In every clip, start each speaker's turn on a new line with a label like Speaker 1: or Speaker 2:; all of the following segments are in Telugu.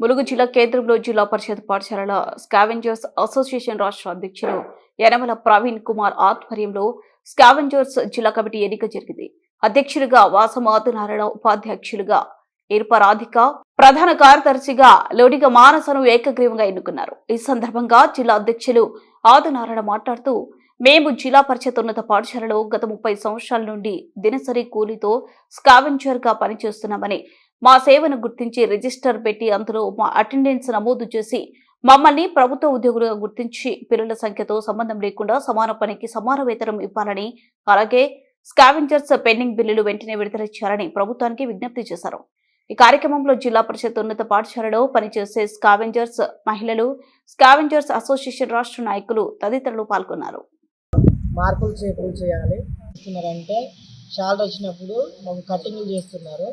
Speaker 1: ములుగు జిల్లా కేంద్రంలో జిల్లా పరిషత్ పాఠశాలల స్కావెంజర్స్ అసోసియేషన్ రాష్ట్ర అధ్యక్షులు యనమల ప్రవీణ్ కుమార్ ఆధ్వర్యంలో స్కావెంజర్స్ జిల్లా కమిటీ ఎన్నిక జరిగింది. అధ్యక్షులుగా వాసం ఆదినారాయణ ఉపాధ్యక్షులుగా ఇర్పరాధిక ప్రధాన కార్యదర్శిగా లోడిగ మానసను ఏకగ్రీవంగా ఎన్నుకున్నారు. ఈ సందర్భంగా జిల్లా అధ్యక్షులు ఆదినారాయణ మాట్లాడుతూ మేము జిల్లా పరిషత్ ఉన్నత పాఠశాలలో గత ముప్పై సంవత్సరాల నుండి దినసరి కూలీతో స్కావెంచర్గా పనిచేస్తున్నామని మా సేవను గుర్తించి రిజిస్టర్ పెట్టి అందులో మా అటెండెన్స్ నమోదు చేసి మమ్మల్ని ప్రభుత్వ ఉద్యోగులుగా గుర్తించి పిల్లల సంఖ్యతో సంబంధం లేకుండా సమాన పనికి సమాన వేతనం ఇవ్వాలని అలాగే స్కావెంజర్స్ పెండింగ్ బిల్లులు వెంటనే విడుదల చేయాలని ప్రభుత్వానికి విజ్ఞప్తి చేశారు. ఈ కార్యక్రమంలో జిల్లా పరిషత్ ఉన్నత పాఠశాలలో పనిచేసే స్కావెంజర్స్ మహిళలు స్కావెంజర్స్ అసోసియేషన్ రాష్ట్ర నాయకులు తదితరులు పాల్గొన్నారు.
Speaker 2: మార్పులు చేపలు చేయాలి. చేస్తున్నారంటే షాల్ట్ వచ్చినప్పుడు మాకు కటింగ్లు చేస్తున్నారు.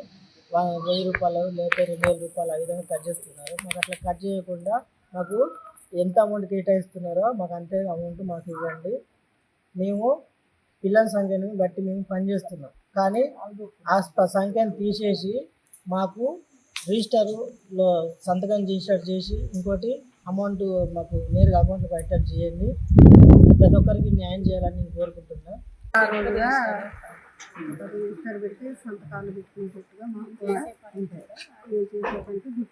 Speaker 2: వెయ్యి రూపాయలు లేకపోతే రెండు వేల రూపాయలు ఆ విధంగా కట్ చేస్తున్నారు. మాకు అట్లా కట్ చేయకుండా మాకు ఎంత అమౌంట్ కేటాయిస్తున్నారో మాకు అంతే అమౌంట్ మాకు ఇవ్వండి. మేము పిల్లల సంఖ్యను బట్టి మేము పనిచేస్తున్నాం. కానీ ఆ సంఖ్యను తీసేసి మాకు రిజిస్టర్లో సంతకం రిజిస్టర్ చేసి ఇంకోటి అమౌంట్ మాకు నేరుగా అకౌంట్లో పట్టేటట్టు చేయండి. ప్రతి ఒక్కరికి న్యాయం చేయాలని నేను కోరుకుంటున్నా.
Speaker 3: రిజిస్టర్ పెట్టి సంతకాలు పెట్టినట్టుగా మాకు ఉంటాయి. గుర్తింపు